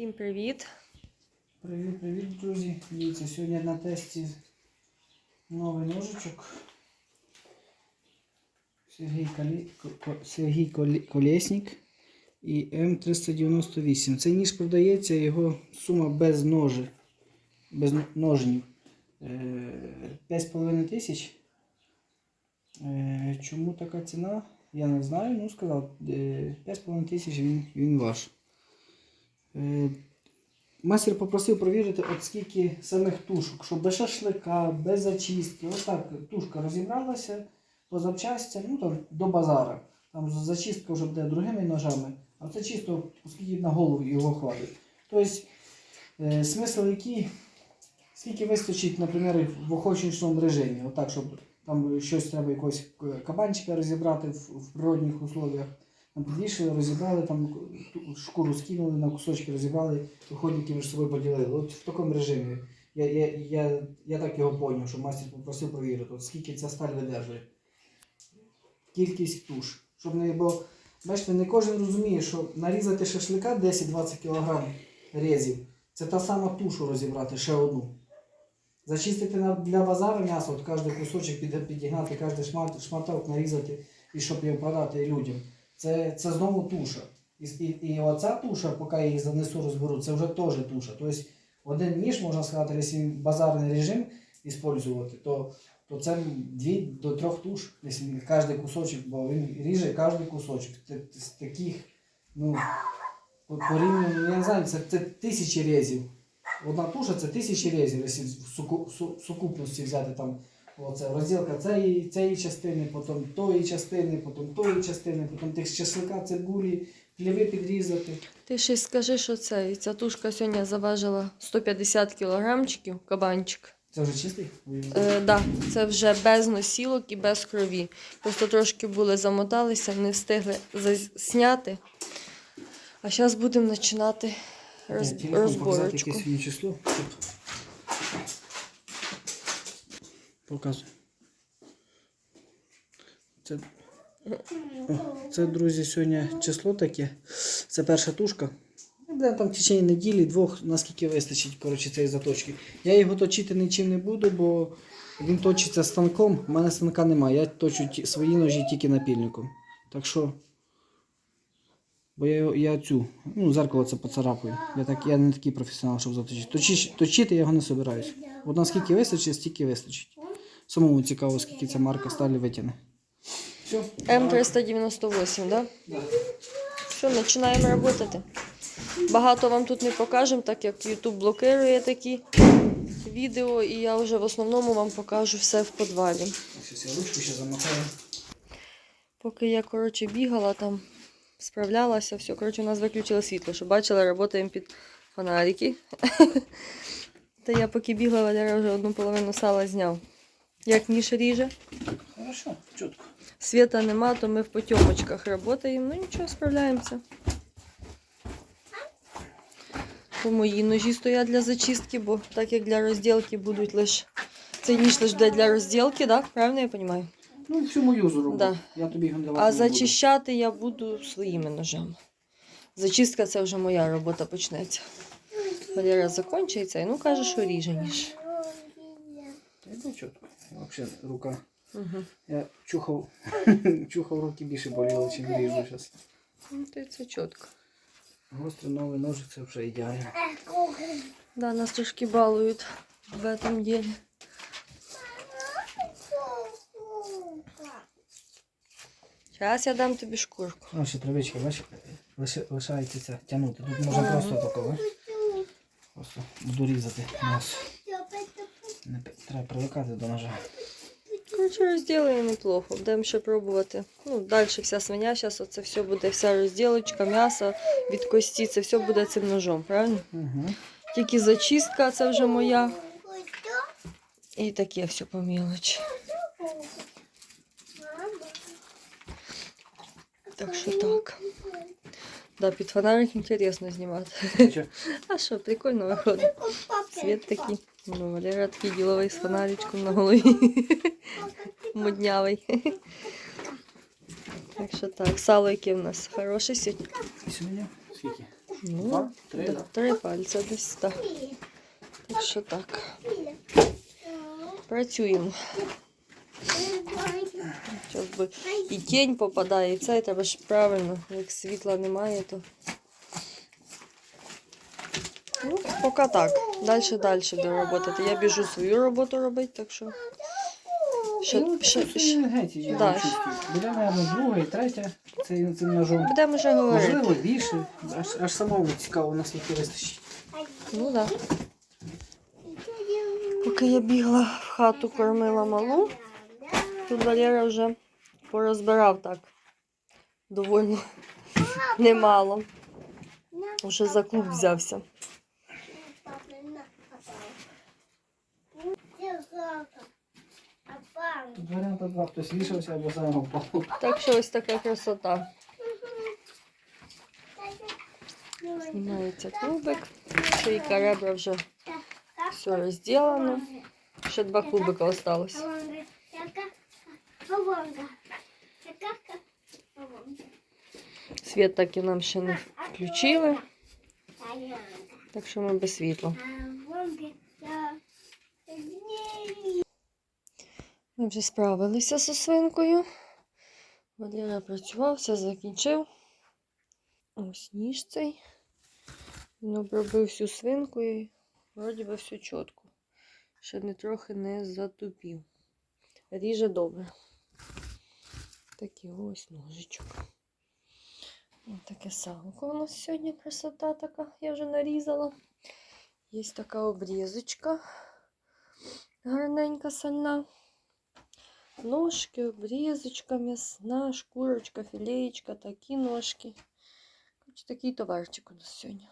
Всім привіт! Привіт, привіт, друзі. Дивіться, сьогодні на тесті новий ножичок. Сергій, Калі... Сергій Колєснік і М398. Цей ніж продається, його сума без ножи, без ножнів. Е, 5,5 тисяч. Е, Чому така ціна? Я не знаю, ну сказав, е, 5,5 тисяч він, він ваш. Е, Мастер попросив провірити, от скільки самих тушок, щоб без шашлика, без зачистки. Отак тушка розібралася по запчастям, ну там до базара. Там зачистка вже буде другими ножами, а це чисто, оскільки на голову його хватить. Тобто, е, смисл який, скільки вистачить, наприклад, в охочничному режимі, отак, щоб там щось треба якогось е, кабанчика розібрати в, в природних условиях. Там підвішали, розібрали, там шкуру скинули на кусочки, розібрали, виходники між собою поділили. От в такому режимі. Я, я, я, я так його поняв, що мастер попросив провірити, от скільки ця сталь видержує. Кількість туш. Щоб не, бо, бачите, не кожен розуміє, що нарізати шашлика 10-20 кг резів, це та сама тушу розібрати, ще одну. Зачистити для базару м'ясо, от кожен кусочок підігнати, кожен шмат, шматок нарізати, і щоб його продати людям. Це, це знову туша. І, і, і оця туша, поки я її занесу, розберу, це вже теж туша. Тобто один ніж, можна сказати, якщо він базарний режим використовувати, то, то це дві до трьох туш, якщо кожен кусочок, бо він ріже кожен кусочок. З таких, ну, порівняно, я не знаю, це, це тисячі резів. Одна туша це тисячі резів, якщо в суку, су, сукупності взяти там. Оце розділка цієї, цієї частини, потім тої частини, потім тої частини, потім тих з часника, цибулі, хліви підрізати. Ти ще й скажи, що це. І ця тушка сьогодні заважила 150 кілограмчиків, кабанчик. Це вже чистий? Е, да, це вже без носілок і без крові. Просто трошки були замоталися, не встигли зняти. А зараз будемо починати роз... Розборочку. яке сьогодні число. щоб- Показуй. Це, О, це, друзі, сьогодні число таке. Це перша тушка. Ну, Буде там в течение неділі, двох, наскільки вистачить коротше, цієї заточки. Я його точити нічим не буду, бо він точиться станком. У мене станка немає. Я точу ті- свої ножі тільки напільником. Так що. Бо я, я цю, ну, зеркало це поцарапаю. Я, так, я не такий професіонал, щоб заточити. Точити, точити я його не собираюсь. От наскільки вистачить, стільки вистачить. Самому цікаво, скільки ця марка сталі витягне. М398, да? Що, починаємо працювати. Багато вам тут не покажемо, так як YouTube блокирує такі відео, і я вже в основному вам покажу все в підвалі. Щас я ручку ще замотаю. Поки я, коротше, бігала там, справлялася, все. Коротше, у нас виключили світло, щоб бачили, працюємо під фонарики. Та я поки бігла, Валера вже одну половину сала зняв. Як ніж ріже. Хорошо, чітко. Світа нема, то ми в потьомочках працюємо. Ну нічого, справляємося. По мої ножі стоять для зачистки, бо так як для розділки будуть лише. Цей ніж лише для розділки, да? правильно я розумію? Ну, всю мою зробу. Да. Я тобі його давати А не буду. зачищати я буду своїми ножами. Зачистка це вже моя робота почнеться. Валера закінчується і ну каже, що ріже ніж. Йде чітко. Взагалі, рука. Угу. Я чухав, чухав руки більше боліло, чим ріжу зараз. Ну, то це чітко. Гострий новий ножик це вже ідеально. Да, нас трошки балують в этом деле. Зараз я дам тобі шкурку. Ну, ще травичка, бачиш, лише, лишається тягнути. Тут можна просто такого. Просто буду різати м'ясо. Не треба привикати до ножа. Коротше, розділили неплохо. Будемо ще пробувати. Ну, далі вся свиня, зараз оце все буде, вся розділочка, м'ясо від кості, це все буде цим ножом, правильно? Угу. Тільки зачистка, це вже моя. І таке все по мілочі. Так що так. Да, під фонарик інтересно знімати. А що, прикольно виходить. Світ такий. Ну, Валера такий діловий з фонаричком на голові. Муднявий. Так що так, сало яке в нас хороше сьогодні. Сьогодні скільки? Ну, Два, три, да, три пальця десь так. Так що так. Працюємо. І тінь попадає, і це треба ж правильно, як світла немає, то. Ну, поки так. Далі далі буде роботи. Я біжу свою роботу робити, так що. Ще, Ну, ще, це ще. енергетики, я Да. чувствую. Буде, мабуть, друга і третя цим, цим ножом. Будемо вже говорити. Можливо, більше. Аж, аж самому цікаво, наскільки вистачить. Ну так. Да. Поки я бігла в хату, кормила малу, тут Валера вже порозбирав так. Довольно немало. Вже за клуб взявся. Тут варіанти два, хтось вішався або сам впав. Так що ось така красота. Знімається клубик. Шийка ребра вже все розділено. Ще два клубика осталось. Світ так і нам ще не включили, так що ми без світла. Ми вже справилися зі свинкою. Валера працював, все закінчив. Ось ніж цей. Він обробив всю свинку і вроді би все чітко. Ще не трохи не затупів. Ріже добре. Такий ось ножичок. Ось таке салко у нас сьогодні красота така, я вже нарізала. Є така обрізочка. Гарненька сальна. Ножки, обрізочка м'ясна, шкурочка, філеєчка, такі ножки. Такий товарчик у нас сьогодні.